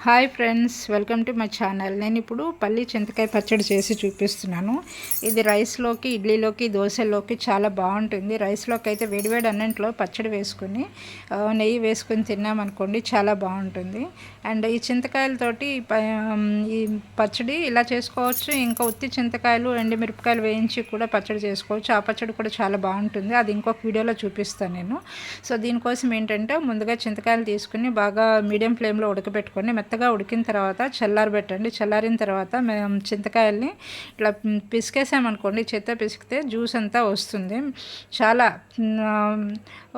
Hi friends welcome to my channel. నేను ఇప్పుడు పల్లి చింతకాయ పచ్చడి చేసి చూపిస్తున్నాను. ఇది రైస్లోకి ఇడ్లీలోకి దోశలోకి చాలా బాగుంటుంది. రైస్లోకి అయితే వేడివేడి అన్నింటిలో పచ్చడి వేసుకుని నెయ్యి వేసుకుని తిన్నామనుకోండి చాలా బాగుంటుంది. అండ్ ఈ చింతకాయలతోటి ప- ఈ పచ్చడి ఇలా చేసుకోవచ్చు. ఇంకా ఉత్తి చింతకాయలు ఎండుమిరపకాయలు వేయించి కూడా పచ్చడి చేసుకోవచ్చు. ఆ పచ్చడి కూడా చాలా బాగుంటుంది. అది ఇంకొక వీడియోలో చూపిస్తాను నేను. సో దీనికోసం ఏంటంటే ముందుగా చింతకాయలు తీసుకుని బాగా మీడియం ఫ్లేమ్లో ఉడకబెట్టుకొని మెత్తగా ఉడికిన తర్వాత చల్లారబెట్టండి చల్లారిన తర్వాత మేము చింతకాయల్ని ఇట్లా పిసికేసామనుకోండి చెత్త పిసికితే జ్యూస్ అంతా వస్తుంది. చాలా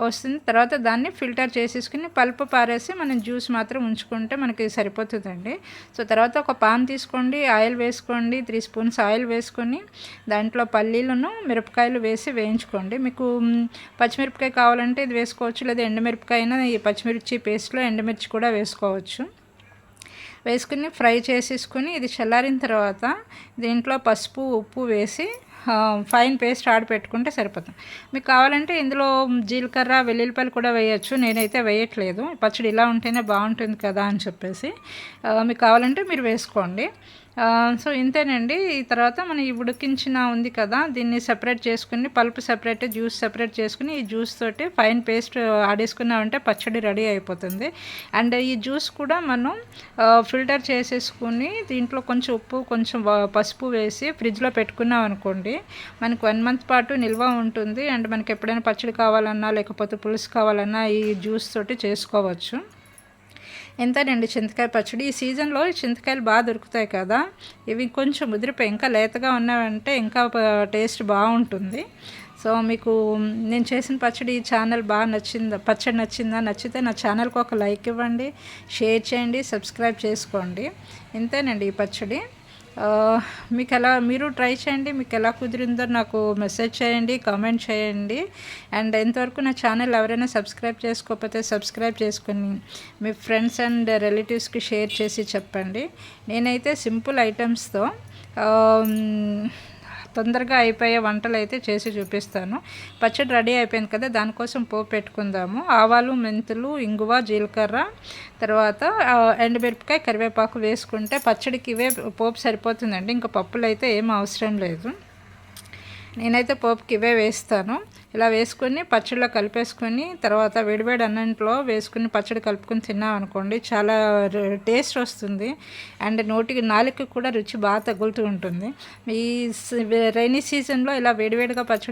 వస్తుంది. తర్వాత దాన్ని ఫిల్టర్ చేసేసుకుని పల్పు పారేసి మనం జ్యూస్ మాత్రం ఉంచుకుంటే మనకి సరిపోతుందండి. సో తర్వాత ఒక పాన్ తీసుకోండి ఆయిల్ వేసుకోండి త్రీ స్పూన్స్ ఆయిల్ వేసుకొని దాంట్లో పల్లీలను మిరపకాయలు వేసి వేయించుకోండి. మీకు పచ్చిమిరపకాయ కావాలంటే ఇది వేసుకోవచ్చు లేదా ఎండుమిరపకాయ అయినా ఈ పచ్చిమిర్చి పేస్ట్లో ఎండుమిర్చి కూడా వేసుకోవచ్చు. వేసుకుని ఫ్రై చేసేసుకుని ఇది చల్లారిన తర్వాత దీంట్లో పసుపు ఉప్పు వేసి ఫైన్ పేస్ట్ ఆడి పెట్టుకుంటే సరిపోతుంది. మీకు కావాలంటే ఇందులో జీలకర్ర వెల్లుల్లిపాయలు కూడా వేయచ్చు. నేనైతే వేయట్లేదు. పచ్చడి ఇలా ఉంటేనే బాగుంటుంది కదా అని చెప్పేసి మీకు కావాలంటే మీరు వేసుకోండి. సో ఇంతేనండి. ఈ తర్వాత మనం ఈ ఉడికించిన ఉంది కదా దీన్ని సెపరేట్ చేసుకుని పల్పు సెపరేట్ జ్యూస్ సెపరేట్ చేసుకుని ఈ జ్యూస్ తోటి ఫైన్ పేస్ట్ ఆడేసుకున్నామంటే పచ్చడి రెడీ అయిపోతుంది. అండ్ ఈ జ్యూస్ కూడా మనం ఫిల్టర్ చేసేసుకుని దీంట్లో కొంచెం ఉప్పు కొంచెం పసుపు వేసి ఫ్రిడ్జ్లో పెట్టుకున్నాం అనుకోండి మనకు వన్ మంత్ పాటు నిల్వ ఉంటుంది. అండ్ మనకి ఎప్పుడైనా పచ్చడి కావాలన్నా లేకపోతే పులుసు కావాలన్నా ఈ జ్యూస్ తోటి చేసుకోవచ్చు. ఎంతేనండి చింతకాయ పచ్చడి? ఈ సీజన్లో చింతకాయలు బాగా దొరుకుతాయి కదా. ఇవి కొంచెం ముదిరిపోయి ఇంకా లేతగా ఉన్నాయంటే ఇంకా టేస్ట్ బాగుంటుంది. సో మీకు నేను చేసిన పచ్చడి ఈ ఛానల్ బాగా నచ్చిందా పచ్చడి నచ్చిందా నచ్చితే నా ఛానల్కి ఒక లైక్ ఇవ్వండి షేర్ చేయండి సబ్స్క్రైబ్ చేసుకోండి. ఇంతేనండి ఈ పచ్చడి. మీకు ఎలా మీరు ట్రై చేయండి మీకు ఎలా కుదిరిందో నాకు మెసేజ్ చేయండి కామెంట్ చేయండి. అండ్ ఎంతవరకు నా ఛానల్ ఎవరైనా సబ్స్క్రైబ్ చేసుకోకపోతే సబ్స్క్రైబ్ చేసుకుని మీ ఫ్రెండ్స్ అండ్ రిలేటివ్స్కి షేర్ చేసి చెప్పండి. నేనైతే సింపుల్ ఐటమ్స్తో తొందరగా అయిపోయే వంటలు అయితే చేసి చూపిస్తాను. పచ్చడి రెడీ అయిపోయింది కదా దానికోసం పోపు పెట్టుకుందాము. ఆవాలు మెంతులు ఇంగువ జీలకర్ర తర్వాత ఎండుమిరపకాయ కరివేపాకు వేసుకుంటే పచ్చడికి ఇవే పోపు సరిపోతుందండి. ఇంకా పప్పులు అయితే ఏం అవసరం లేదు. నేనైతే పోపుకి ఇవే వేస్తాను. ఇలా వేసుకొని పచ్చడిలో కలిపేసుకొని తర్వాత వేడివేడి అన్నంట్లో వేసుకుని పచ్చడి కలుపుకొని తిన్నాం అనుకోండి చాలా టేస్ట్ వస్తుంది. అండ్ నోటికి నాలుగుకి కూడా రుచి బాగా తగులుతూ ఉంటుంది. ఈ రైనీ సీజన్లో ఇలా వేడివేడిగా పచ్చడి